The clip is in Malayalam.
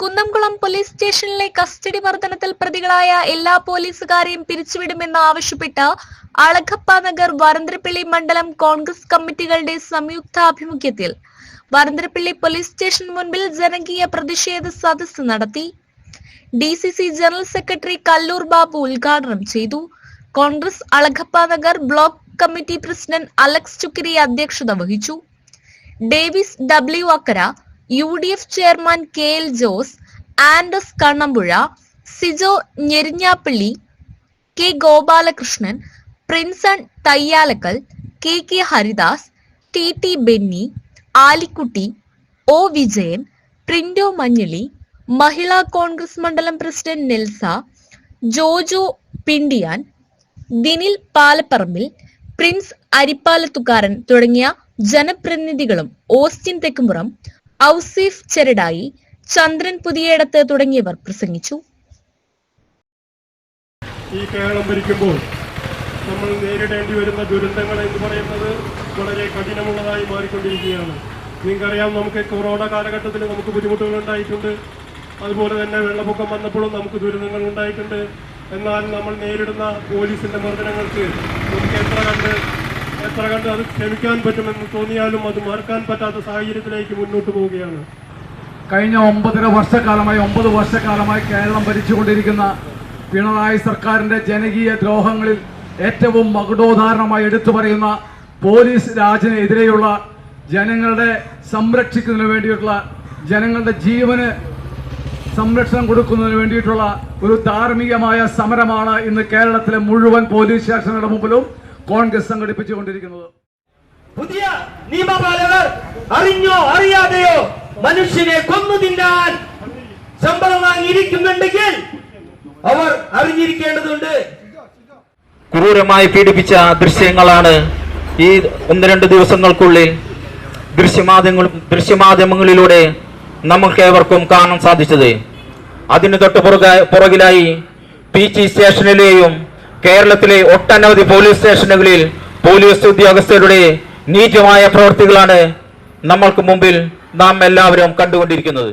കുന്നംകുളം പോലീസ് സ്റ്റേഷനിലെ കസ്റ്റഡി മർദ്ദനത്തിൽ പ്രതികളായ എല്ലാ പോലീസുകാരെയും പിരിച്ചുവിടുമെന്ന് ആവശ്യപ്പെട്ട് അളഗപ്പ നഗർ വരന്തരപ്പള്ളി മണ്ഡലം കോൺഗ്രസ് കമ്മിറ്റികളുടെ സംയുക്താഭിമുഖ്യത്തിൽ വരന്തരപ്പള്ളി പോലീസ് സ്റ്റേഷൻ മുൻപിൽ ജനകീയ പ്രതിഷേധ സദസ് നടത്തി. D C C general secretary Kallur Babu ഉദ്ഘാടനം ചെയ്തു. Congress Alagappa Nagar block committee president Alex Chukkiri അധ്യക്ഷത വഹിച്ചു. Davis W Akkara U D F chairman K L Jose ആൻഡസ് Kannampuzha Sijo Njerinjappilly K Gopalakrishnan Prinson Thayyalakkal K K Haridas T T Benny Alikkutty O Vijayan Prindo Manjali Mahila Congress മണ്ഡലം പ്രസിഡന്റ് നെൽസ ജോജു പിണ്ടിയാൻ ദിനിൽ പാലപ്പറമ്പിൽ പ്രിൻസ് അരിപ്പാലത്തുകാരൻ തുടങ്ങിയ ജനപ്രതിനിധികളും ഓസ്റ്റിൻ തെക്കുംപുറം ഔസീഫ് ചെറുടായി ചന്ദ്രൻ പുതിയേടത്ത് തുടങ്ങിയവർ പ്രസംഗിച്ചു. ഈ കേരളം ഭരിക്കുമ്പോൾ നമ്മൾ നേരിടേണ്ടി വരുന്ന ദുരന്തങ്ങൾ എന്ന് പറയുന്നത് വളരെ കഠിനമുള്ളതായി മാറിക്കൊണ്ടിരിക്കുകയാണ്. നിങ്ങൾക്കറിയാം നമുക്ക് കൊറോണ കാലഘട്ടത്തിൽ നമുക്ക് ബുദ്ധിമുട്ടുകൾ ഉണ്ടായിട്ടുണ്ട്. അതുപോലെ തന്നെ വെള്ളപ്പൊക്കം വന്നപ്പോഴും നമുക്ക് ദുരന്തങ്ങൾ ഉണ്ടായിട്ടുണ്ട്. എന്നാൽ നമ്മൾ നേരിടുന്ന പോലീസിന്റെ മർദ്ദനങ്ങൾക്ക് നമുക്ക് എത്ര കണ്ട് എത്ര കണ്ട് അത് ക്ഷമിക്കാൻ പറ്റുമെന്ന് തോന്നിയാലും അത് മറക്കാൻ പറ്റാത്ത സാഹചര്യത്തിലേക്ക് മുന്നോട്ട് പോവുകയാണ്. കഴിഞ്ഞ ഒമ്പതര വർഷക്കാലമായി ഒമ്പത് വർഷക്കാലമായി കേരളം ഭരിച്ചുകൊണ്ടിരിക്കുന്ന പിണറായി സർക്കാരിന്റെ ജനകീയ ദ്രോഹങ്ങളിൽ ഏറ്റവും മകുടോദാഹരണമായി എടുത്തു പറയുന്ന പോലീസ് രാജിനെതിരെയുള്ള ജനങ്ങളുടെ സംരക്ഷിക്കുന്നതിന് വേണ്ടിയിട്ടുള്ള ജനങ്ങളുടെ ജീവന് സംരക്ഷണം കൊടുക്കുന്നതിന് വേണ്ടിയിട്ടുള്ള ഒരു ധാർമ്മികമായ സമരമാണ് ഇന്ന് കേരളത്തിലെ മുഴുവൻ പോലീസ് സ്റ്റേഷനുകളുടെ മുമ്പിലും കോൺഗ്രസ് സംഘടിപ്പിച്ചുകൊണ്ടിരിക്കുന്നത്. പുതിയ നിയമപാലകർ അറിഞ്ഞോ അറിയാതെയോ മനുഷ്യനെ കൊന്നു തിന്നാൻ ശമ്പളം വാങ്ങിയിരിക്കുന്നുണ്ടെങ്കിൽ അവർ അറിഞ്ഞിരിക്കേണ്ടതുണ്ട്. ക്രൂരമായി പീഡിപ്പിച്ച ദൃശ്യങ്ങളാണ് ഈ ഒന്ന് രണ്ട് ദിവസങ്ങൾക്കുള്ളിൽ ദൃശ്യമാധ്യമങ്ങളും ദൃശ്യമാധ്യമങ്ങളിലൂടെ നമുക്ക് ഏവർക്കും കാണാൻ സാധിച്ചത്. അതിന് തൊട്ട് പുറകെ പുറകിലായി പി ജി സ്റ്റേഷനിലെയും കേരളത്തിലെ ഒട്ടനവധി പോലീസ് സ്റ്റേഷനുകളിൽ പോലീസ് ഉദ്യോഗസ്ഥരുടെ നീചമായ പ്രവൃത്തികളാണ് നമ്മൾക്ക് മുമ്പിൽ നാം എല്ലാവരും കണ്ടുകൊണ്ടിരിക്കുന്നത്.